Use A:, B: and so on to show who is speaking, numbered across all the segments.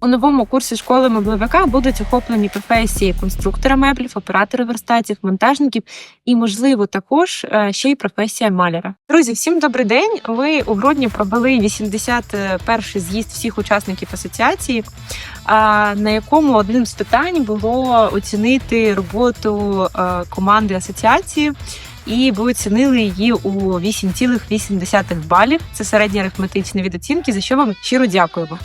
A: У новому курсі школи меблевика будуть охоплені професії конструктора меблів, оператора верстатів, монтажників і, можливо, також е, ще й професія маляра. Друзі, всім добрий день. Ви у грудні провели 81-й з'їзд всіх учасників асоціації, на якому одним з питань було оцінити роботу е, команди асоціації. І ви оцінили її у 8,8 балів. Це середні арифметичні від оцінки, за що вам щиро дякуємо.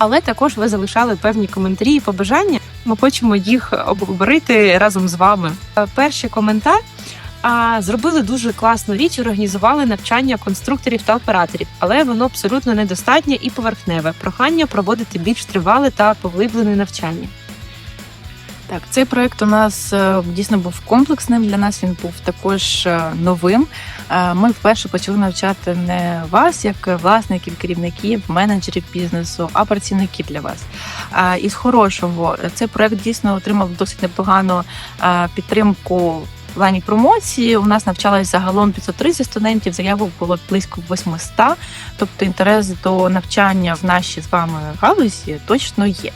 A: Але також ви залишали певні коментарі і побажання. Ми хочемо їх обговорити разом з вами. Е, Перший коментар. А зробили дуже класну річ, організували навчання конструкторів та операторів, але воно абсолютно недостатнє і поверхневе. Прохання проводити більш тривале та поглиблене навчання.
B: Так, цей проект у нас е, дійсно був комплексним. Для нас він був також е, новим. Е, Ми вперше почали навчати не вас, як власників, керівників, менеджерів бізнесу, а працівників для вас. І з хорошого цей проект дійсно отримав досить непогану підтримку. В плані промоції у нас навчалось загалом 530 студентів. Заявок було близько 800, тобто інтерес до навчання в нашій з вами галузі точно є.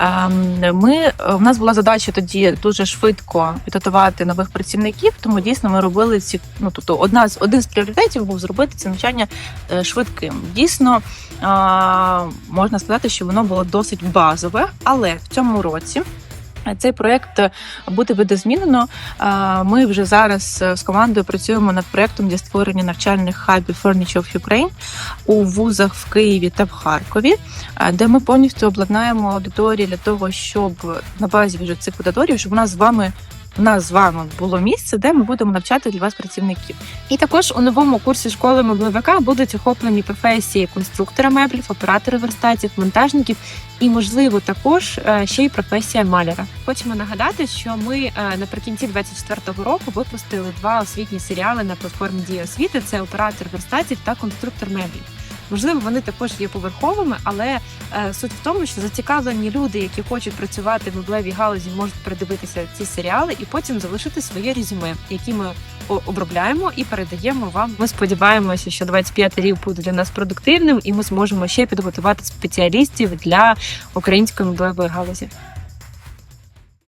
B: Ем, Ми у нас була задача тоді дуже швидко підготувати нових працівників, тому дійсно ми робили ці. Ну тобто, одна з один з пріоритетів був зробити це навчання е, швидким. Дійсно можна сказати, що воно було досить базове, але в цьому році. Цей проект буде видозмінено. Ми вже зараз е, з командою працюємо над проектом для створення навчальних хабів Furniture of Ukraine у вузах в Києві та в Харкові, де ми повністю обладнаємо аудиторії для того, щоб на базі вже цих аудиторій, щоб у нас з вами у нас з вами було місце, де ми будемо навчати для вас працівників.
A: І також у новому курсі школи меблевика будуть охоплені професії конструктора меблів, оператора верстатів, монтажників і, можливо, також е, ще й професія маляра. Хочемо нагадати, що ми е, наприкінці 24-го року випустили два освітні серіали на платформі Дія освіти: це оператор верстатів та конструктор меблів. Можливо, вони також є поверховими, але е, суть в тому, що зацікавлені люди, які хочуть працювати в меблевій галузі, можуть передивитися ці серіали і потім залишити своє резюме, які ми обробляємо і передаємо вам. Ми сподіваємося, що 25 рік буде для нас продуктивним, і ми зможемо ще підготувати спеціалістів для української меблевої галузі.